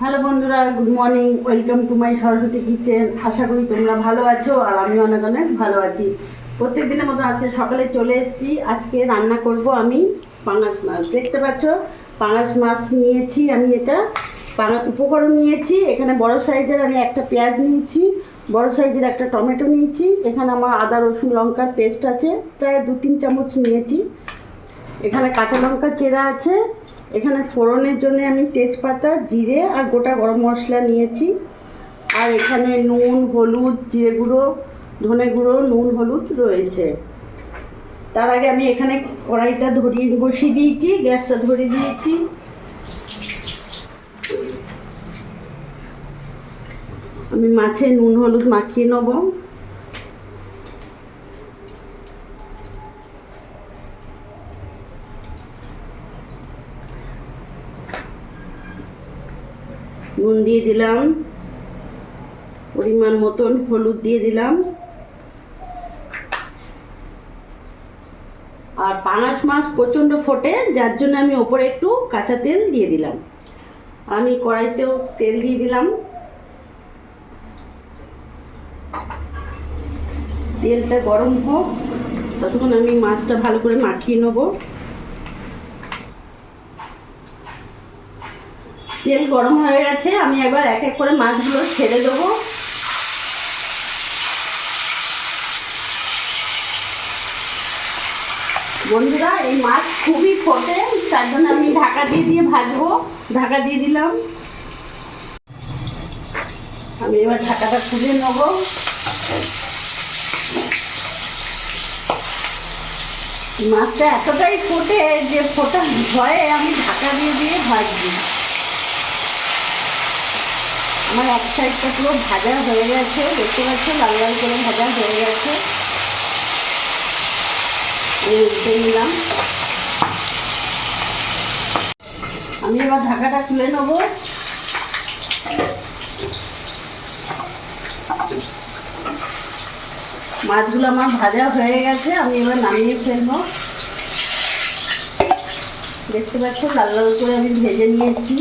Hello বন্ধুরা good morning welcome to my Saraswati kitchen আশা করি তোমরা ভালো আছো আর আমি অনেক অনেক ভালো আছি। প্রত্যেক দিনের মতো আজকে সকালে চলে এসেছি। আজকে রান্না করব আমি পাঙাশ মাছ। দেখতে পাচ্ছ, পাঙাশ মাছ নিয়েছি আমি এটা। পাঙা উপকরণ নিয়েছি, এখানে বড় সাইজের আমি একটা পেঁয়াজ নিয়েছি, বড় সাইজের একটা টমেটো নিয়েছি, এখানে আমার আদা, রসুন, লঙ্কার পেস্ট আছে, প্রায় দু তিন চামচ নিয়েছি। এখানে কাঁচা লঙ্কা চেরা আছে এখানে ফোড়নের জন্য আমি তেজপাতা, জিরে আর গোটা গরম মশলা নিয়েছি। আর এখানে নুন, হলুদ, জিরে গুঁড়ো, ধনে গুঁড়ো, নুন, হলুদ রয়েছে। তার আগে আমি এখানে কড়াইটা ধরিয়ে, বসিয়ে দিয়েছি, গ্যাসটা ধরিয়ে দিয়েছি। আমি মাছে নুন, হলুদ মাখিয়ে নেব। নুন দিয়ে দিলাম, পরিমাণ মতন হলুদ দিয়ে দিলাম। আর পাঙাশ মাছ প্রচণ্ড ফোটে, যার জন্য আমি ওপরে একটু কাঁচা তেল দিয়ে দিলাম। আমি কড়াইতেও তেল দিয়ে দিলাম। তেলটা গরম হোক, ততক্ষণ আমি মাছটা ভালো করে মাখিয়ে নেব। তেল গরম হয়ে গেছে, আমি একবার এক এক করে মাছগুলো ছেড়ে দেবো। বন্ধুরা, এই মাছ খুবই ফোটে, তার জন্য আমি ঢাকা দিয়ে দিয়ে ভাজবো। ঢাকা দিয়ে দিলাম। আমি এবার ঢাকাটা খুলে নেব। মাছটা এতটাই ফোটে যে ফোটা ভয়ে আমি ঢাকা দিয়ে দিয়ে ভাজবি। আমার এক সাইডটা পুরো ভাজা হয়ে গেছে, দেখতে পাচ্ছ লাল লাল করে ভাজা হয়ে গেছে। আমি উঠে নিলাম। আমি এবার ঢাকাটা তুলে নেব। মাছগুলো আমার ভাজা হয়ে গেছে, আমি এবার নামিয়ে ফেলব। দেখতে পাচ্ছ লাল লাল করে আমি ভেজে নিয়েছি।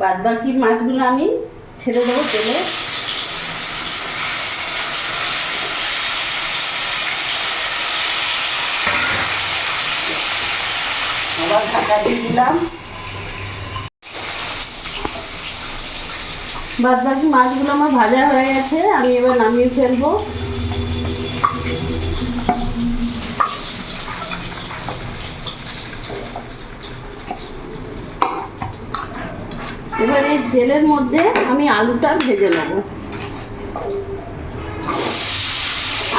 বাদ বাকি মাছগুলো আমি ছেড়ে দেবো তেলে। আবার ঢাকা দিয়ে দিলাম। বাদ বাকি মাছগুলো আমার ভাজা হয়ে গেছে, আমি এবার নামিয়ে ফেলব। এবার এই তেলের মধ্যে আমি আলুটা ভেজে নেব।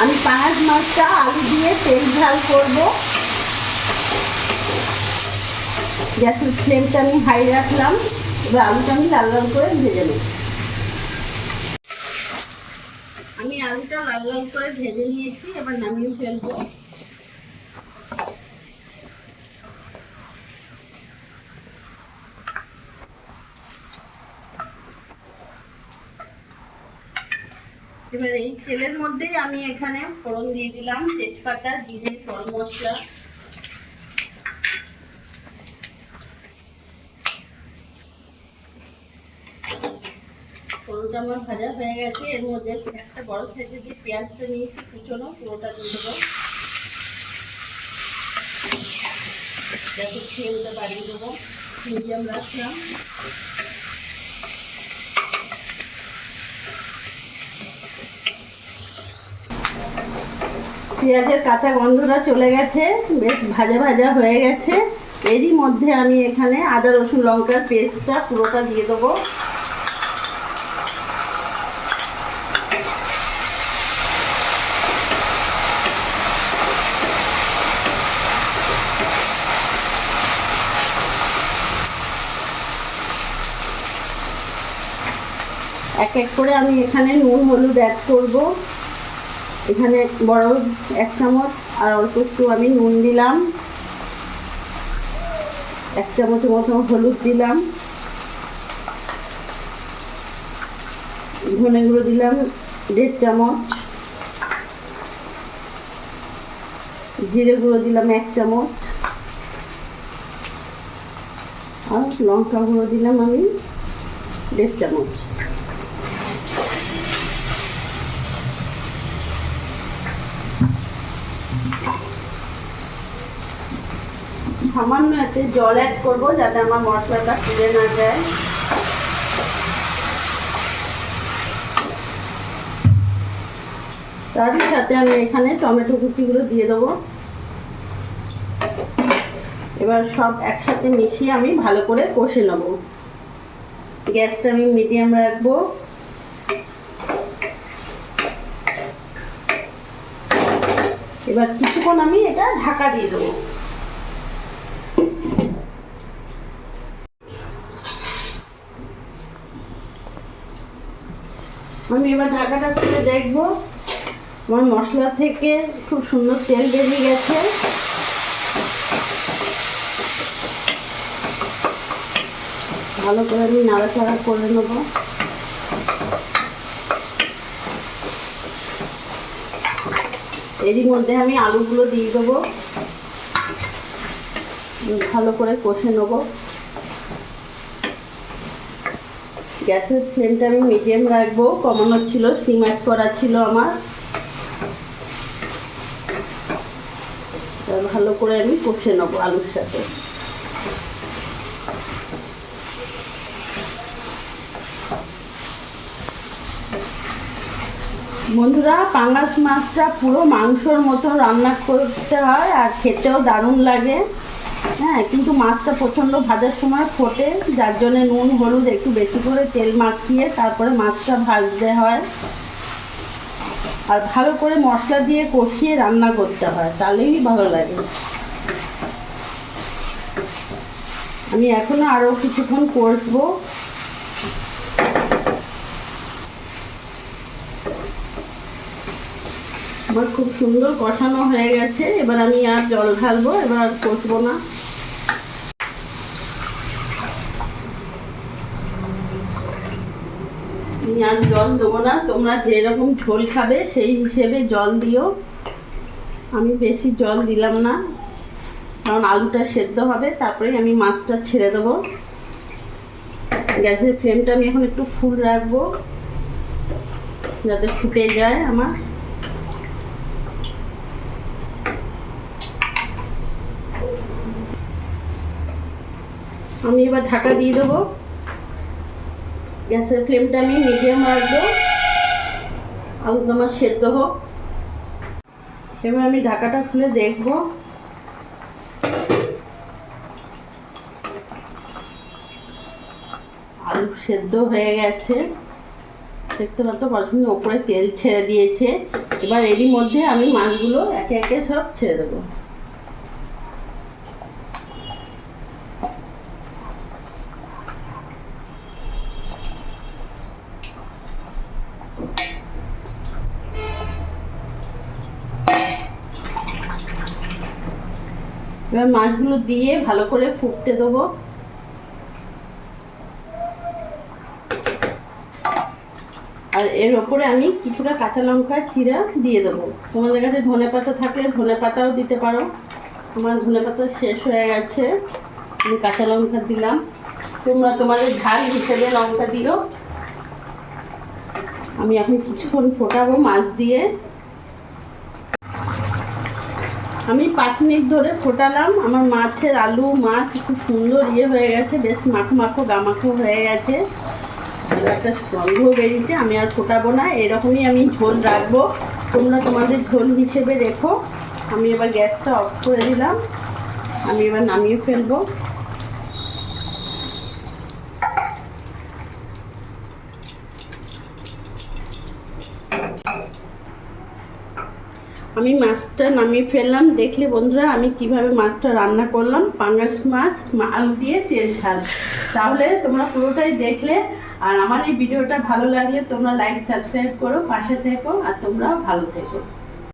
আমি পাঁচ মাছটা আলু দিয়ে তেল ঝাল করব। গ্যাসের ফ্লেমটা আমি হাই রাখলাম। এবার আলুটা আমি লাল লাল করে ভেজে নেব। আমি আলুটা লাল লাল করে ভেজে নিয়েছি, এবার নামিয়ে ফেলব এবার এই তেলের মধ্যেই আমি এখানে ফোড়ন দিয়ে দিলাম, তেজপাতা, জিরে ফল মশলা। ফোড়নটা আমার ভাজা হয়ে গেছে, এর মধ্যে একটা বড় সাইজের যে পেঁয়াজটা নিয়েছি, কুচনো, পুরোটা দিয়ে দেবো। যাতে ফ্লেমটা বাড়িয়ে দেবো। মিডিয়াম রাখলাম। পেঁয়াজের কাঁচা গন্ধটা চলে গেছে, বেশ ভাজা ভাজা হয়ে গেছে। এরই মধ্যে আমি এখানে আদা, রসুন, লঙ্কার পেস্টটা পুরোটা দিয়ে দেবো। এক এক করে আমি এখানে নুন, হলুদ অ্যাড করব। এখানে বড় এক চামচ, আর অল্প একটু আমি নুন দিলাম। এক চামচ মতো হলুদ দিলাম। ধনে গুঁড়ো দিলাম, দেড় চামচ। জিরে গুঁড়ো দিলাম, এক চামচ। আর লঙ্কা গুঁড়ো দিলাম আমি, দেড় চামচ। সামান্য এতে জল অ্যাড করব যাতে আমার মশলাটা পুড়ে না যায়। তারই সাথে আমি এখানে টমেটো কুচিগুলো দিয়ে দেবো। এবার সব একসাথে মিশিয়ে আমি ভালো করে কষে নেব। গ্যাসটা আমি মিডিয়াম রাখব। এবার কিছুক্ষণ আমি এটা ঢাকা দিয়ে দেবো। আমি এবার ঢাকাটা খুলে দেখব। আমার মশলা থেকে খুব সুন্দর তেল বেরিয়ে গেছে। ভালো করে আমি নাড়াচাড়া করে নেব। এরই মধ্যে আমি আলুগুলো দিয়ে দেবো। ভালো করে কষে নেব। গ্যাসের ফ্লেমটা আমি মিডিয়াম রাখব। কমানো ছিল সিম অ্যাড করা ছিল আমার। ভালো করে আমি কষে নেব আলুর সাথে। বন্ধুরা পাঙ্গাস মাছটা পুরো মাংসর মতো রান্না করতে হয় আর খেতেও দারুণ লাগে। হ্যাঁ কিন্তু মাছটা প্রচণ্ড ভাজার সময় ফোটে, যার জন্য নুন, হলুদ একটু বেশি করে তেল মাখিয়ে তারপরে মাছটা ভাজতে হয়। আর ভালো করে মশলা দিয়ে কষিয়ে রান্না করতে হয়, তাহলেই ভালো লাগে। আমি এখনও আরও কিছুক্ষণ কষবো। আমার খুব সুন্দর কষানো হয়ে গেছে, এবার আমি আর জল ঢালবো, এবার আর কষবো না। আমি আর জল দেবো না। তোমরা যেরকম ঝোল খাবে, সেই হিসেবে জল দিও। আমি বেশি জল দিলাম না, কারণ আলুটা সেদ্ধ হবে তারপরে আমি মাছটা ছেড়ে দেবো। গ্যাসের ফ্লেমটা আমি এখন একটু ফুল রাখব, যাতে ফুটে যায় আমার। আমি এবার ঢাকা দিয়ে দেবো। গ্যাসের ফ্লেমটা আমি মিডিয়াম রাখব। আলুটা আমার সেদ্ধ হোক। এবার আমি ঢাকাটা খুলে দেখব। আলু সেদ্ধ হয়ে গেছে। দেখতে পাচ্ছ পছন্দ ওপরে তেল ছেড়ে দিয়েছে। এবার এরই মধ্যে আমি মাছগুলো একে একে সব ছেড়ে দেবো। এবার মাছগুলো দিয়ে ভালো করে ফুটতে দেবো। আর এর ওপরে আমি কিছুটা কাঁচা লঙ্কা চিরা দিয়ে দেবো। তোমাদের কাছে ধনে পাতা থাকলে ধনে পাতাও দিতে পারো। আমার ধনে পাতা শেষ হয়ে গেছে। আমি কাঁচা লঙ্কা দিলাম। তোমরা তোমাদের ঝাল হিসেবে লঙ্কা দিও। আমি এখন কিছুক্ষণ ফোটাবো মাছ দিয়ে। আমি মিনিট ধরে ফোটালাম। আমার মাছের আলু, মাছ খুব সুন্দর ইয়ে হয়ে গেছে, বেশ মাখো মাখো গামাখো হয়ে গেছে। একটা গন্ধ বেরিয়েছে, আমি আর ফোটাবো না। এরকমই আমি ঝোল রাখব। তোমরা তোমাদের ঝোল হিসেবে রেখো। আমি এবার গ্যাসটা অফ করে দিলাম। আমি এবার নামিয়ে ফেলব। আমি মাছটা নামিয়ে ফেললাম। দেখলে বন্ধুরা, আমি কীভাবে মাছটা রান্না করলাম। পাঙ্গাস মাছ আলু দিয়ে তেল ঝাল। তাহলে তোমরা পুরোটাই দেখলে। আর আমার এই ভিডিওটা ভালো লাগলে তোমরা লাইক সাবস্ক্রাইব করো, পাশে থেকো, আর তোমরাও ভালো থেকো।